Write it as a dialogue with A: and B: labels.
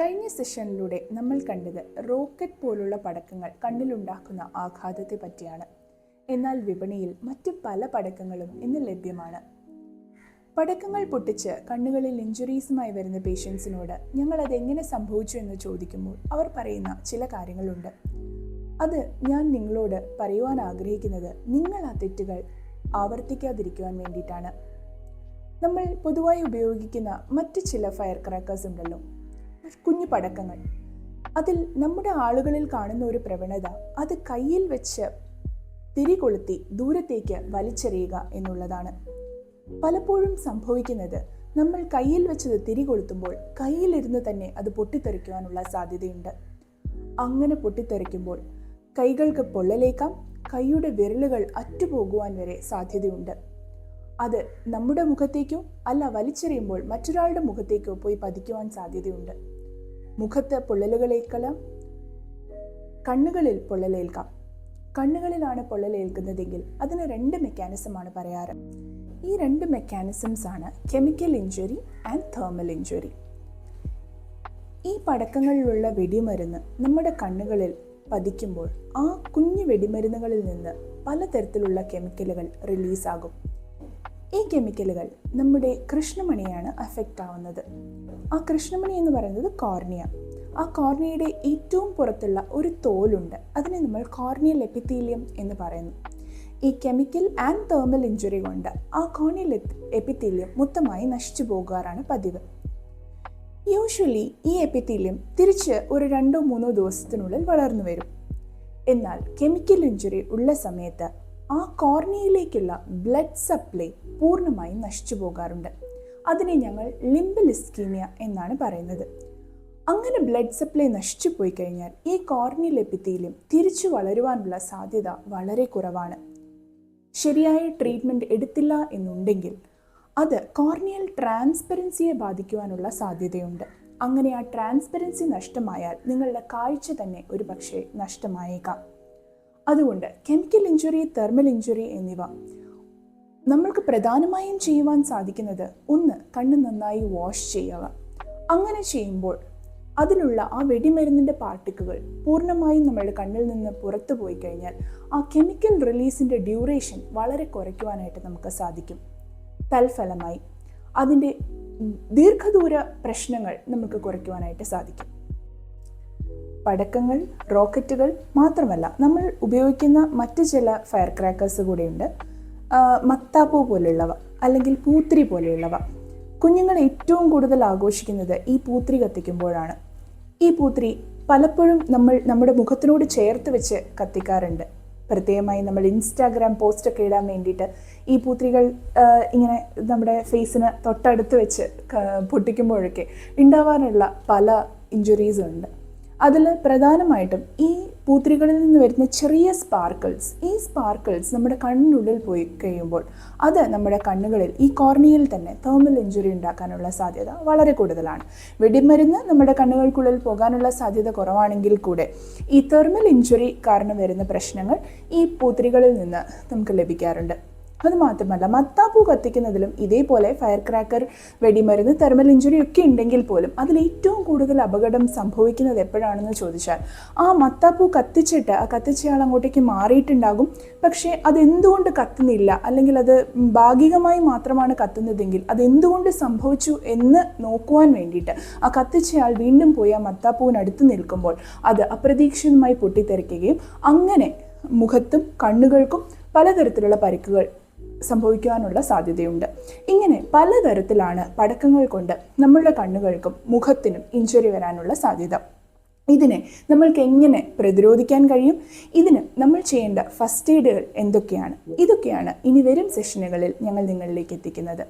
A: കഴിഞ്ഞ സെഷനിലൂടെ നമ്മൾ കണ്ടത് റോക്കറ്റ് പോലുള്ള പടക്കങ്ങൾ കണ്ണിലുണ്ടാക്കുന്ന ആഘാതത്തെ പറ്റിയാണ്. എന്നാൽ വിപണിയിൽ മറ്റ് പല പടക്കങ്ങളും ഇന്ന് ലഭ്യമാണ്. പടക്കങ്ങൾ പൊട്ടിച്ച് കണ്ണുകളിൽ ഇഞ്ചുറീസുമായി വരുന്ന പേഷ്യൻസിനോട് ഞങ്ങൾ അതെങ്ങനെ സംഭവിച്ചു എന്ന് ചോദിക്കുമ്പോൾ അവർ പറയുന്ന ചില കാര്യങ്ങളുണ്ട്. അത് ഞാൻ നിങ്ങളോട് പറയുവാൻ ആഗ്രഹിക്കുന്നത് നിങ്ങൾ ആ തെറ്റുകൾ ആവർത്തിക്കാതിരിക്കുവാൻ വേണ്ടിയിട്ടാണ്. നമ്മൾ പൊതുവായി ഉപയോഗിക്കുന്ന മറ്റ് ചില ഫയർ ക്രാക്കേഴ്സ് ഉണ്ടല്ലോ. കുഞ്ഞു പടക്കങ്ങൾ അതിൽ നമ്മുടെ ആളുകളിൽ കാണുന്ന ഒരു പ്രവണത അത് കയ്യിൽ വെച്ച് തിരികൊളുത്തി ദൂരത്തേക്ക് വലിച്ചെറിയുക എന്നുള്ളതാണ്. പലപ്പോഴും സംഭവിക്കുന്നത് നമ്മൾ കയ്യിൽ വെച്ചത് തിരികൊളുത്തുമ്പോൾ കയ്യിലിരുന്ന് തന്നെ അത് പൊട്ടിത്തെറിക്കുവാനുള്ള സാധ്യതയുണ്ട്. അങ്ങനെ പൊട്ടിത്തെറിക്കുമ്പോൾ കൈകൾക്ക് പൊള്ളലേക്കാം കൈയുടെ വിരലുകൾ അറ്റുപോകുവാൻ വരെ സാധ്യതയുണ്ട്. അത് നമ്മുടെ മുഖത്തേക്കോ അല്ല വലിച്ചെറിയുമ്പോൾ മറ്റൊരാളുടെ മുഖത്തേക്കോ പോയി പതിക്കുവാൻ സാധ്യതയുണ്ട്. മുഖത്ത് പൊള്ളലുകളേൽക്കാം കണ്ണുകളിൽ പൊള്ളലേൽക്കാം. കണ്ണുകളിലാണ് പൊള്ളലേൽക്കുന്നതെങ്കിൽ അതിന് രണ്ട് മെക്കാനിസമാണ് പറയാറ്. ഈ രണ്ട് മെക്കാനിസംസ് ആണ് chemical injury and thermal injury. ഈ പടക്കങ്ങളിലുള്ള വെടിമരുന്ന് നമ്മുടെ കണ്ണുകളിൽ പതിക്കുമ്പോൾ ആ കുഞ്ഞു വെടിമരുന്നുകളിൽ നിന്ന് പലതരത്തിലുള്ള കെമിക്കലുകൾ റിലീസാകും. ഈ കെമിക്കലുകൾ നമ്മുടെ കൃഷ്ണമണിയാണ് അഫക്റ്റ് ആവുന്നത്. ആ കൃഷ്ണമണി എന്ന് പറയുന്നത് കോർണിയ. ആ കോർണിയയുടെ ഏറ്റവും പുറത്തുള്ള ഒരു തോലുണ്ട്. അതിനെ നമ്മൾ കോർണിയൽ എപ്പിത്തീലിയം എന്ന് പറയുന്നു. ഈ കെമിക്കൽ ആൻഡ് തേർമൽ ഇഞ്ചുറി കൊണ്ട് ആ കോർണിയൽ എപ്പിത്തീലിയം മൊത്തമായി നശിച്ചു പോകാറാണ് പതിവ്. യൂഷ്വലി ഈ എപ്പിത്തീലിയം തിരിച്ച് ഒരു രണ്ടോ മൂന്നോ ദിവസത്തിനുള്ളിൽ വളർന്നു വരും. എന്നാൽ കെമിക്കൽ ഇഞ്ചുറി ഉള്ള സമയത്ത് ആ കോർണിയയിലേക്കുള്ള ബ്ലഡ് സപ്ലൈ പൂർണമായും നശിച്ചു പോകാറുണ്ട്. അതിനെ ഞങ്ങൾ ലിംബലിസ്കീമിയ എന്നാണ് പറയുന്നത്. അങ്ങനെ ബ്ലഡ് സപ്ലൈ നശിച്ചു പോയി കഴിഞ്ഞാൽ ഈ കോർണിയൽ എപ്പിത്തീലിയം തിരിച്ചു വളരുവാനുള്ള സാധ്യത വളരെ കുറവാണ്. ശരിയായ ട്രീറ്റ്മെന്റ് എടുത്തില്ല എന്നുണ്ടെങ്കിൽ അത് കോർണിയൽ ട്രാൻസ്പെറൻസിയെ ബാധിക്കുവാനുള്ള സാധ്യതയുണ്ട്. അങ്ങനെ ആ ട്രാൻസ്പെറൻസി നഷ്ടമായാൽ നിങ്ങളുടെ കാഴ്ച തന്നെ ഒരു പക്ഷേ നഷ്ടമായേക്കാം. അതുകൊണ്ട് കെമിക്കൽ ഇഞ്ചുറി തെർമൽ ഇഞ്ചുറി എന്നിവ നമ്മൾക്ക് പ്രധാനമായും ചെയ്യുവാൻ സാധിക്കുന്നത് ഒന്ന് കണ്ണ് നന്നായി വാഷ് ചെയ്യുക. അങ്ങനെ ചെയ്യുമ്പോൾ അതിലുള്ള ആ വെടിമരുന്നിന്റെ പാർട്ടിക്കുകൾ പൂർണമായും നമ്മളുടെ കണ്ണിൽ നിന്ന് പുറത്തു പോയി കഴിഞ്ഞാൽ ആ കെമിക്കൽ റിലീസിന്റെ ഡ്യൂറേഷൻ വളരെ കുറയ്ക്കുവാനായിട്ട് നമുക്ക് സാധിക്കും. തൽഫലമായി അതിന്റെ ദീർഘദൂര പ്രശ്നങ്ങൾ നമുക്ക് കുറയ്ക്കുവാനായിട്ട് സാധിക്കും. പടക്കങ്ങൾ റോക്കറ്റുകൾ മാത്രമല്ല നമ്മൾ ഉപയോഗിക്കുന്ന മറ്റ് ചില ഫയർ ക്രാക്കേഴ്സ് കൂടെയുണ്ട്. മത്താപ്പൂ പോലെയുള്ളവ അല്ലെങ്കിൽ പൂത്രി പോലെയുള്ളവ. കുഞ്ഞുങ്ങൾ ഏറ്റവും കൂടുതൽ ആഘോഷിക്കുന്നത് ഈ പൂത്രി കത്തിക്കുമ്പോഴാണ്. ഈ പൂത്രി പലപ്പോഴും നമ്മൾ നമ്മുടെ മുഖത്തിനോട് ചേർത്ത് വെച്ച് കത്തിക്കാറുണ്ട്. പ്രത്യേകമായി നമ്മൾ ഇൻസ്റ്റാഗ്രാം പോസ്റ്റൊക്കെ ഇടാൻ വേണ്ടിയിട്ട് ഈ പൂത്രികൾ ഇങ്ങനെ നമ്മുടെ ഫേസിന് തൊട്ടടുത്ത് വെച്ച് പൊട്ടിക്കുമ്പോഴൊക്കെ ഉണ്ടാവാനുള്ള പല ഇഞ്ചുറീസും ഉണ്ട്. അതിൽ പ്രധാനമായിട്ടും ഈ പൂത്തിരികളിൽ നിന്ന് വരുന്ന ചെറിയ സ്പാർക്കിൾസ് ഈ സ്പാർക്കിൾസ് നമ്മുടെ കണ്ണിനുള്ളിൽ പോയി കഴിയുമ്പോൾ അത് നമ്മുടെ കണ്ണുകളിൽ ഈ കോർണിയയിൽ തന്നെ തേർമൽ ഇഞ്ചുറി ഉണ്ടാക്കാനുള്ള സാധ്യത വളരെ കൂടുതലാണ്. വെടിമരുന്ന് നമ്മുടെ കണ്ണുകൾക്കുള്ളിൽ പോകാനുള്ള സാധ്യത കുറവാണെങ്കിൽ കൂടെ ഈ തെർമൽ ഇഞ്ചുറി കാരണം വരുന്ന പ്രശ്നങ്ങൾ ഈ പൂത്തിരികളിൽ നിന്ന് നമുക്ക് ലഭിക്കാറുണ്ട്. അതുമാത്രമല്ല മത്താപ്പൂ കത്തിക്കുന്നതിലും ഇതേപോലെ ഫയർ ക്രാക്കർ വെടിമരുന്ന് തെർമൽ ഇഞ്ചുറി ഒക്കെ ഉണ്ടെങ്കിൽ പോലും അതിൽ ഏറ്റവും കൂടുതൽ അപകടം സംഭവിക്കുന്നത് എപ്പോഴാണെന്ന് ചോദിച്ചാൽ ആ മത്താപ്പൂ കത്തിച്ചിട്ട് ആ കത്തിച്ചയാൾ അങ്ങോട്ടേക്ക് മാറിയിട്ടുണ്ടാകും. പക്ഷേ അതെന്തുകൊണ്ട് കത്തുന്നില്ല? അല്ലെങ്കിൽ അത് ഭാഗികമായി മാത്രമാണ് കത്തുന്നതെങ്കിൽ അതെന്തുകൊണ്ട് സംഭവിച്ചു എന്ന് നോക്കുവാൻ വേണ്ടിയിട്ട് ആ കത്തിച്ചയാൾ വീണ്ടും പോയി ആ മത്താപ്പൂവിനടുത്ത് നിൽക്കുമ്പോൾ അത് അപ്രതീക്ഷിതമായി പൊട്ടിത്തെറിക്കുകയും അങ്ങനെ മുഖത്തും കണ്ണുകൾക്കും പലതരത്തിലുള്ള പരിക്കുകൾ സംഭവിക്കുവാനുള്ള സാധ്യതയുണ്ട്. ഇങ്ങനെ പലതരത്തിലാണ് പടക്കങ്ങൾ കൊണ്ട് നമ്മളുടെ കണ്ണുകൾക്കും മുഖത്തിനും ഇഞ്ചുറി വരാനുള്ള സാധ്യത. ഇതിനെ നമ്മൾക്ക് എങ്ങനെ പ്രതിരോധിക്കാൻ കഴിയും? ഇതിന് നമ്മൾ ചെയ്യേണ്ട ഫസ്റ്റ് എയ്ഡുകൾ എന്തൊക്കെയാണ്? ഇതൊക്കെയാണ് ഇനി വരും സെഷനുകളിൽ ഞങ്ങൾ നിങ്ങളിലേക്ക് എത്തിക്കുന്നത്.